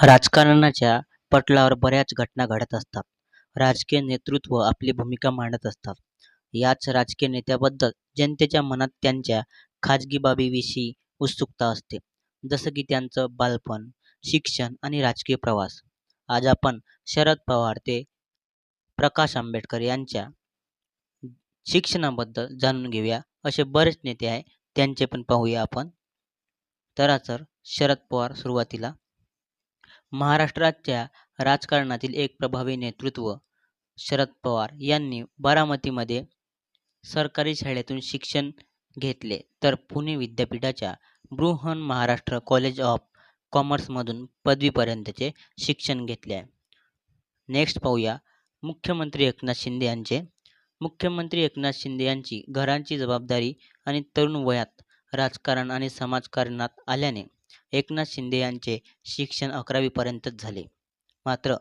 राजकारणाच्या पटलावर बऱ्याच घटना घडत असतात. राजकीय नेतृत्व आपली भूमिका मांडत असतात. याच राजकीय नेत्याबद्दल जनतेच्या मनात त्यांच्या खाजगी बाबीविषयी उत्सुकता असते, जसं की त्यांचं बालपण, शिक्षण आणि राजकीय प्रवास. आज आपण शरद पवार ते प्रकाश आंबेडकर यांच्या शिक्षणाबद्दल जाणून घेऊया. असे बरेच नेते आहे, त्यांचे पण पाहूया आपण. तर शरद पवार सुरुवातीला महाराष्ट्राच्या राजकारणातील एक प्रभावी नेतृत्व शरद पवार यांनी बारामतीमध्ये सरकारी शाळेतून शिक्षण घेतले तर पुणे विद्यापीठाच्या बृहन महाराष्ट्र कॉलेज ऑफ कॉमर्समधून पदवीपर्यंतचे शिक्षण घेतले आहे. नेक्स्ट पाहूया मुख्यमंत्री एकनाथ शिंदे यांचे. मुख्यमंत्री एकनाथ शिंदे यांची घरांची जबाबदारी आणि तरुण वयात राजकारण आणि समाजकारणात आल्याने एकनाथ शिंदे यांचे शिक्षण अकरावीपर्यंतच झाले. मात्र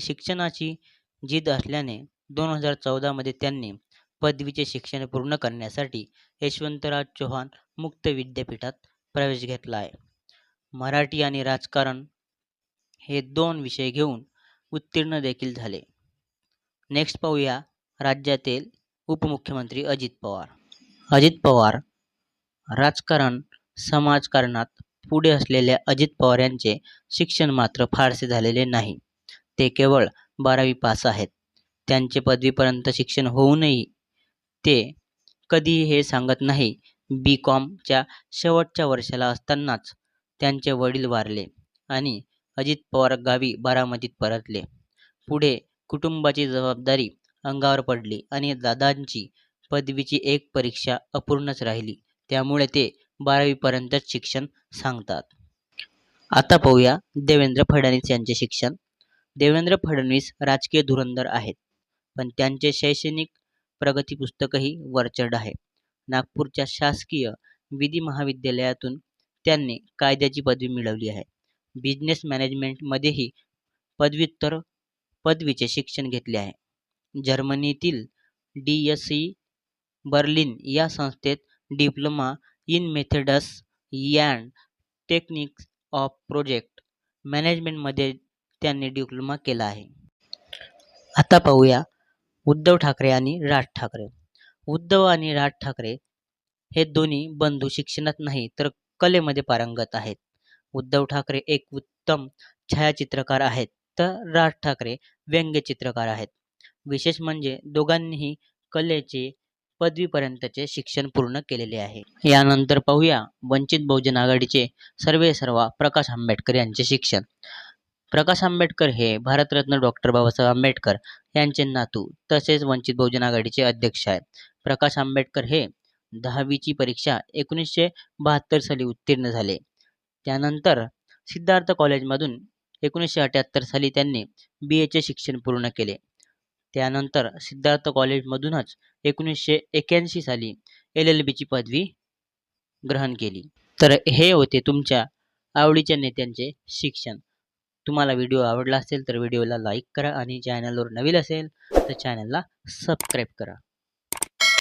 शिक्षणाची जिद असल्याने दोन हजार चौदामध्ये त्यांनी पदवीचे शिक्षण पूर्ण करण्यासाठी यशवंतराव चव्हाण मुक्त विद्यापीठात प्रवेश घेतला आहे. मराठी आणि राजकारण हे दोन विषय घेऊन उत्तीर्ण देखील झाले. नेक्स्ट पाहूया राज्यातील उपमुख्यमंत्री अजित पवार. अजित पवार राजकारण, समाजकारणात पुढे असलेल्या अजित पवार यांचे शिक्षण मात्र फारसे झालेले नाही. ते केवळ बारावी पास आहेत. त्यांचे पदवीपर्यंत शिक्षण होऊनही ते कधीही हे सांगत नाही. बी. कॉमच्या शेवटच्या वर्षाला असतानाच त्यांचे वडील वारले आणि अजित पवार गावी बारामतीत परतले. पुढे कुटुंबाची जबाबदारी अंगावर पडली आणि दादांची पदवीची एक परीक्षा अपूर्णच राहिली. त्यामुळे ते बारावीपर्यंतच शिक्षण सांगतात. आता पाहूया देवेंद्र फडणवीस यांचे शिक्षण. देवेंद्र फडणवीस राजकीय धुरंधर आहेत, पण त्यांचे शैक्षणिक प्रगती पुस्तकही वरचढ आहे. नागपूरच्या शासकीय विधी महाविद्यालयातून त्यांनी कायद्याची पदवी मिळवली आहे. बिझनेस मॅनेजमेंटमध्येही पदव्युत्तर पदवीचे शिक्षण घेतले आहे. जर्मनीतील डी एस सी बर्लिन या संस्थेत diploma in methods and techniques of project मॅनेजमेंटमध्ये त्यांनी डिप्लोमा केला आहे. आता पाहूया उद्धव ठाकरे आणि राज ठाकरे. उद्धव आणि राज ठाकरे हे दोन्ही बंधू शिक्षणात नाही तर कलेमध्ये पारंगत आहेत. उद्धव ठाकरे एक उत्तम छायाचित्रकार आहेत तर राज ठाकरे व्यंगचित्रकार आहेत. विशेष म्हणजे दोघांनीही कलेचे पदवीपर्यंतचे शिक्षण पूर्ण केलेले आहे. यानंतर पाहूया वंचित बहुजन आघाडीचे सर्वे सर्वा प्रकाश आंबेडकर यांचे शिक्षण. प्रकाश आंबेडकर हे भारतरत्न डॉक्टर बाबासाहेब आंबेडकर यांचे नातू तसेच वंचित बहुजन आघाडीचे अध्यक्ष आहेत. प्रकाश आंबेडकर हे दहावीची परीक्षा एकोणीसशे बहात्तर साली उत्तीर्ण झाले. त्यानंतर सिद्धार्थ कॉलेजमधून एकोणीसशे अठ्याहत्तर साली त्यांनी बी. एचे शिक्षण पूर्ण केले. त्यानंतर सिद्धार्थ कॉलेजमधूनच एकोणीसशे एक्याऐंशी साली एल एल बीची पदवी ग्रहण केली. तर हे होते तुमच्या आवडीच्या नेत्यांचे शिक्षण. तुम्हाला व्हिडिओ आवडला असेल तर व्हिडिओला लाईक करा आणि चॅनलवर नवीन असेल तर चॅनलला सबस्क्राईब करा.